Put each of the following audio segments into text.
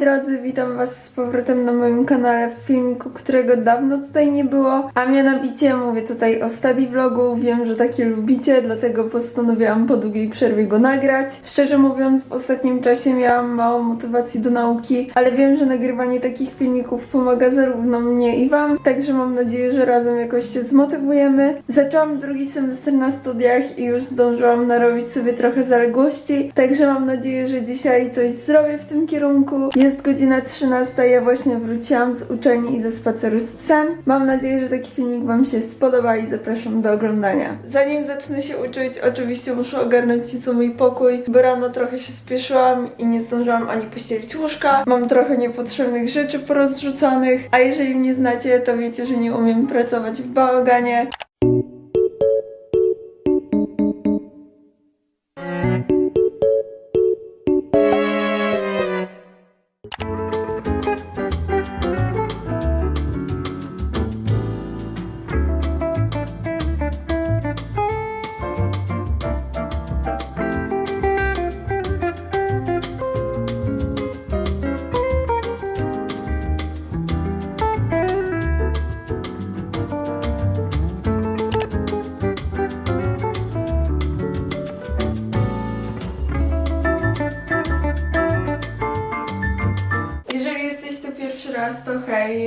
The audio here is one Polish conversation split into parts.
drodzy, witam Was z powrotem na moim kanale w filmiku, którego dawno tutaj nie było, a mianowicie mówię tutaj o study vlogu, wiem, że takie lubicie, dlatego postanowiłam po długiej przerwie go nagrać. Szczerze mówiąc, w ostatnim czasie miałam mało motywacji do nauki, ale wiem, że nagrywanie takich filmików pomaga zarówno mnie i Wam, także mam nadzieję, że razem jakoś się zmotywujemy. Zaczęłam drugi semestr na studiach i już zdążyłam narobić sobie trochę zaległości, także mam nadzieję, że dzisiaj coś zrobię w tym kierunku. Jest godzina 13, ja właśnie wróciłam z uczelni i ze spaceru z psem. Mam nadzieję, że taki filmik Wam się spodoba i zapraszam do oglądania. Zanim zacznę się uczyć, oczywiście muszę ogarnąć nieco mój pokój, bo rano trochę się spieszyłam i nie zdążyłam ani pościelić łóżka. Mam trochę niepotrzebnych rzeczy porozrzucanych, a jeżeli mnie znacie, to wiecie, że nie umiem pracować w bałaganie. Jeżeli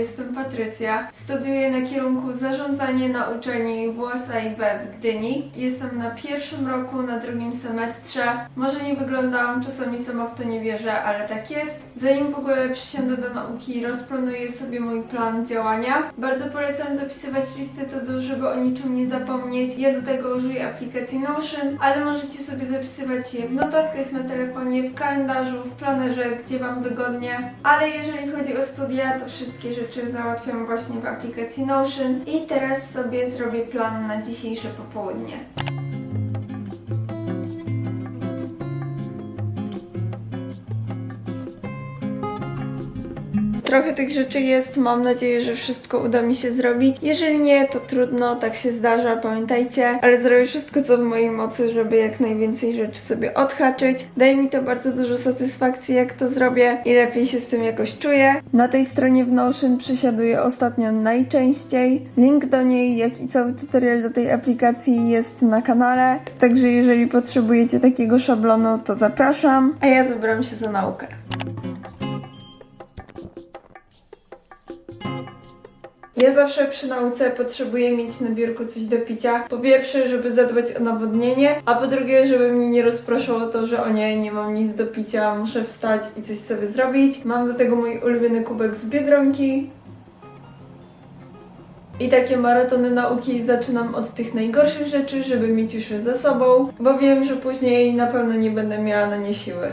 jestem Patrycja. Studiuję na kierunku zarządzanie na uczelni WSA i B w Gdyni. Jestem na pierwszym roku, na drugim semestrze. Może nie wyglądam, czasami sama w to nie wierzę, ale tak jest. Zanim w ogóle przysiądę do nauki, rozplanuję sobie mój plan działania. Bardzo polecam zapisywać listy to do, żeby o niczym nie zapomnieć. Ja do tego użyję aplikacji Notion, ale możecie sobie zapisywać je w notatkach na telefonie, w kalendarzu, w planerze, gdzie Wam wygodnie. Ale jeżeli chodzi o studia, to wszystkie rzeczy załatwiam właśnie w aplikacji Notion. I teraz sobie zrobię plan na dzisiejsze popołudnie. Trochę tych rzeczy jest, mam nadzieję, że wszystko uda mi się zrobić. Jeżeli nie, to trudno, tak się zdarza, pamiętajcie, ale zrobię wszystko, co w mojej mocy, żeby jak najwięcej rzeczy sobie odhaczyć. Daje mi to bardzo dużo satysfakcji, jak to zrobię i lepiej się z tym jakoś czuję. Na tej stronie w Notion przysiaduję ostatnio najczęściej. Link do niej, jak i cały tutorial do tej aplikacji jest na kanale, także jeżeli potrzebujecie takiego szablonu, to zapraszam. A ja zabieram się za naukę. Ja zawsze przy nauce potrzebuję mieć na biurku coś do picia. Po pierwsze, żeby zadbać o nawodnienie, a po drugie, żeby mnie nie rozproszyło to, że o nie, nie mam nic do picia, muszę wstać i coś sobie zrobić. Mam do tego mój ulubiony kubek z Biedronki. I takie maratony nauki zaczynam od tych najgorszych rzeczy, żeby mieć już za sobą, bo wiem, że później na pewno nie będę miała na nie siły.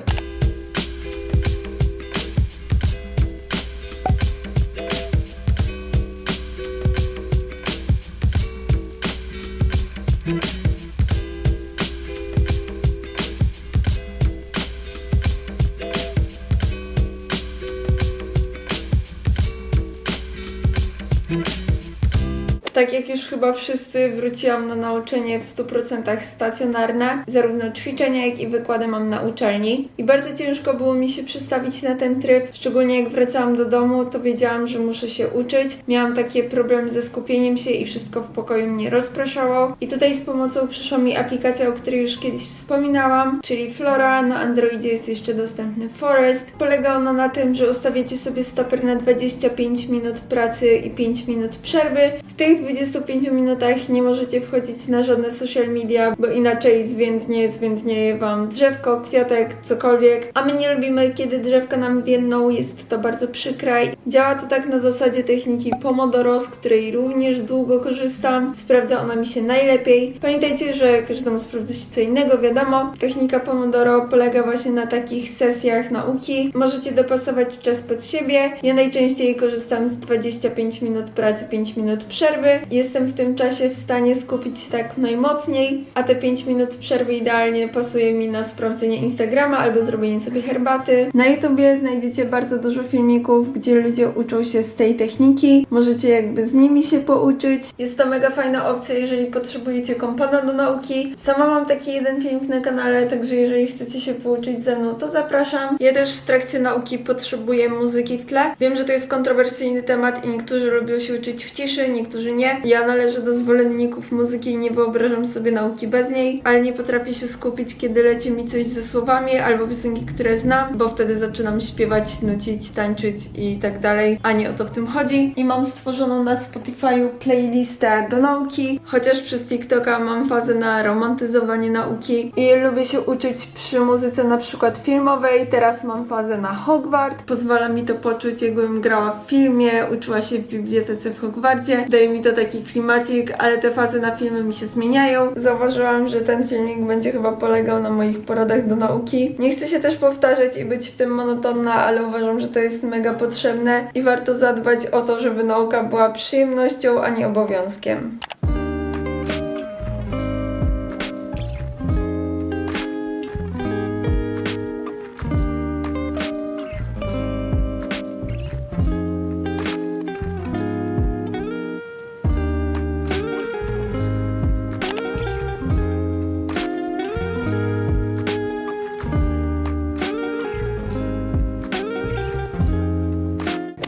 Tak jak już chyba wszyscy, wróciłam na nauczenie w 100% stacjonarne. Zarówno ćwiczenia, jak i wykłady mam na uczelni. I bardzo ciężko było mi się przestawić na ten tryb. Szczególnie jak wracałam do domu, to wiedziałam, że muszę się uczyć. Miałam takie problemy ze skupieniem się i wszystko w pokoju mnie rozpraszało. I tutaj z pomocą przyszła mi aplikacja, o której już kiedyś wspominałam, czyli Flora. Na Androidzie jest jeszcze dostępny Forest. Polega ona na tym, że ustawiacie sobie stoper na 25 minut pracy i 5 minut przerwy. W tych 25 minutach nie możecie wchodzić na żadne social media, bo inaczej zwiędnie, zwiędnieje wam drzewko, kwiatek, cokolwiek. A my nie lubimy, kiedy drzewka nam biedną, jest to bardzo przykre. Działa to tak na zasadzie techniki Pomodoro, z której również długo korzystam. Sprawdza ona mi się najlepiej. Pamiętajcie, że każdemu sprawdza się co innego, wiadomo. Technika Pomodoro polega właśnie na takich sesjach nauki. Możecie dopasować czas pod siebie. Ja najczęściej korzystam z 25 minut pracy, 5 minut przerwy. Jestem w tym czasie w stanie skupić się tak najmocniej, a te 5 minut przerwy idealnie pasuje mi na sprawdzenie Instagrama albo zrobienie sobie herbaty. Na YouTubie znajdziecie bardzo dużo filmików, gdzie ludzie uczą się z tej techniki. Możecie jakby z nimi się pouczyć. Jest to mega fajna opcja, jeżeli potrzebujecie kompana do nauki. Sama mam taki jeden filmik na kanale, także jeżeli chcecie się pouczyć ze mną, to zapraszam. Ja też w trakcie nauki potrzebuję muzyki w tle. Wiem, że to jest kontrowersyjny temat i niektórzy lubią się uczyć w ciszy, niektórzy nie. Ja należę do zwolenników muzyki i nie wyobrażam sobie nauki bez niej, ale nie potrafię się skupić, kiedy leci mi coś ze słowami albo piosenki, które znam, bo wtedy zaczynam śpiewać, nucić, tańczyć i tak dalej, a nie o to w tym chodzi. I mam stworzoną na Spotify'u playlistę do nauki, chociaż przez TikToka mam fazę na romantyzowanie nauki i lubię się uczyć przy muzyce na przykład filmowej. Teraz mam fazę na Hogwart. Pozwala mi to poczuć, jakbym grała w filmie, uczyła się w bibliotece w Hogwarcie. Daje mi to taki klimacik, ale te fazy na filmy mi się zmieniają. Zauważyłam, że ten filmik będzie chyba polegał na moich poradach do nauki. Nie chcę się też powtarzać i być w tym monotonna, ale uważam, że to jest mega potrzebne i warto zadbać o to, żeby nauka była przyjemnością, a nie obowiązkiem.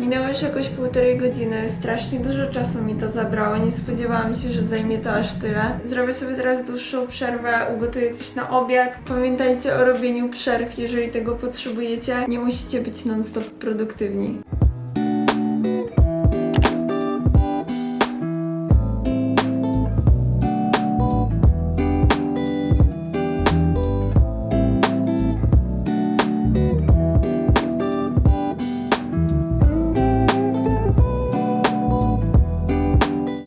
Minęło już jakoś półtorej godziny, strasznie dużo czasu mi to zabrało, nie spodziewałam się, że zajmie to aż tyle. Zrobię sobie teraz dłuższą przerwę, ugotuję coś na obiad. Pamiętajcie o robieniu przerw, jeżeli tego potrzebujecie. Nie musicie być non-stop produktywni.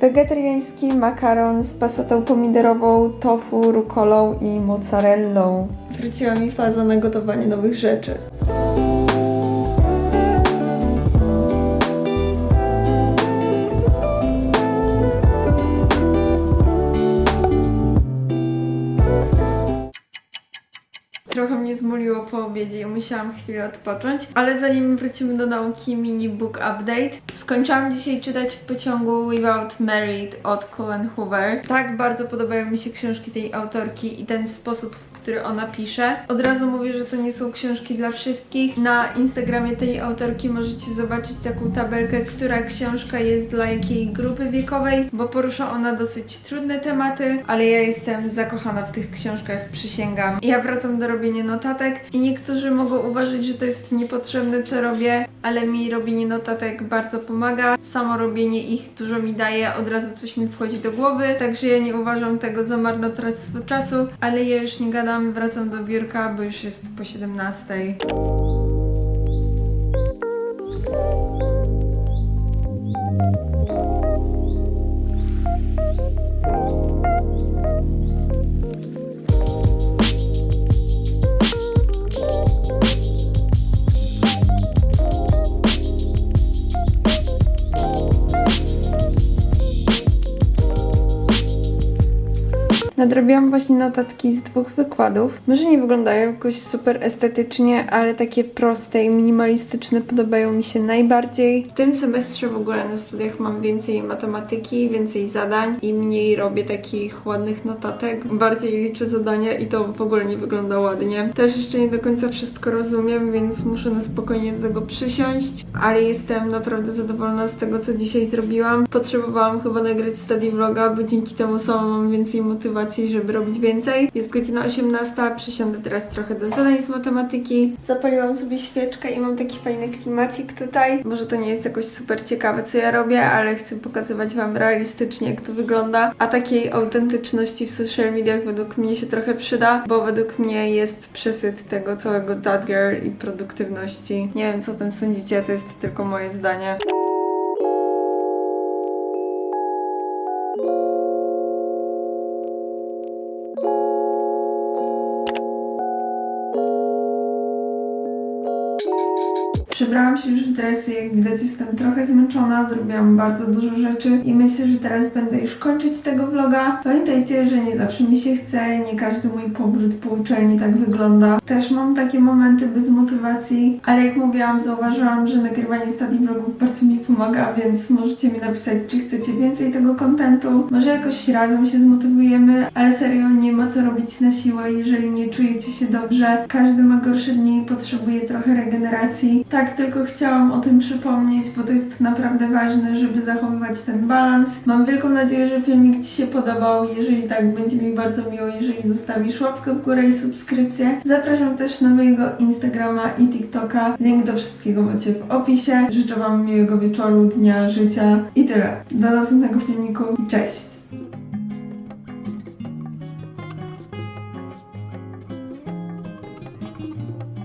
Wegetariański makaron z pasatą pomidorową, tofu, rukolą i mozzarellą. Wróciła mi faza na gotowanie nowych rzeczy. Po obiedzie i musiałam chwilę odpocząć, ale zanim wrócimy do nauki, mini book update. Skończyłam dzisiaj czytać w pociągu Without Married od Colin Hoover. Tak bardzo podobają mi się książki tej autorki i ten sposób, który ona pisze. Od razu mówię, że to nie są książki dla wszystkich. Na Instagramie tej autorki możecie zobaczyć taką tabelkę, która książka jest dla jakiej grupy wiekowej, bo porusza ona dosyć trudne tematy, ale ja jestem zakochana w tych książkach, przysięgam. Ja wracam do robienia notatek i niektórzy mogą uważać, że to jest niepotrzebne, co robię, ale mi robienie notatek bardzo pomaga. Samo robienie ich dużo mi daje, od razu coś mi wchodzi do głowy, także ja nie uważam tego za marnotrawstwo czasu, ale ja już nie gadam, wracam do biurka, bo już jest po 17. Nadrobiłam właśnie notatki z dwóch wykładów. Może nie wyglądają jakoś super estetycznie, ale takie proste i minimalistyczne podobają mi się najbardziej. W tym semestrze w ogóle na studiach mam więcej matematyki, więcej zadań i mniej robię takich ładnych notatek. Bardziej liczę zadania i to w ogóle nie wygląda ładnie. Też jeszcze nie do końca wszystko rozumiem, więc muszę na spokojnie do tego przysiąść, ale jestem naprawdę zadowolona z tego, co dzisiaj zrobiłam. Potrzebowałam chyba nagrać study vloga, bo dzięki temu sama mam więcej motywacji, żeby robić więcej. Jest godzina 18, przysiądę teraz trochę do zadań z matematyki. Zapaliłam sobie świeczkę i mam taki fajny klimacik tutaj. Może to nie jest jakoś super ciekawe, co ja robię, ale chcę pokazywać Wam realistycznie, jak to wygląda. A takiej autentyczności w social mediach według mnie się trochę przyda, bo według mnie jest przesyt tego całego that girl i produktywności. Nie wiem, co o tym sądzicie, to jest tylko moje zdanie. Przebrałam się już w dresy, jak widać jestem trochę zmęczona, zrobiłam bardzo dużo rzeczy i myślę, że teraz będę już kończyć tego vloga. Pamiętajcie, że nie zawsze mi się chce, nie każdy mój powrót po uczelni tak wygląda. Też mam takie momenty bez motywacji, ale jak mówiłam, zauważyłam, że nagrywanie study vlogów bardzo mi pomaga, więc możecie mi napisać, czy chcecie więcej tego kontentu. Może jakoś razem się zmotywujemy, ale serio nie ma co robić na siłę, jeżeli nie czujecie się dobrze. Każdy ma gorsze dni i potrzebuje trochę regeneracji. Tak, tylko chciałam o tym przypomnieć, bo to jest naprawdę ważne, żeby zachowywać ten balans. Mam wielką nadzieję, że filmik Ci się podobał. Jeżeli tak, będzie mi bardzo miło, jeżeli zostawisz łapkę w górę i subskrypcję. Zapraszam też na mojego Instagrama i TikToka. Link do wszystkiego macie w opisie. Życzę Wam miłego wieczoru, dnia, życia i tyle. Do następnego filmiku i cześć!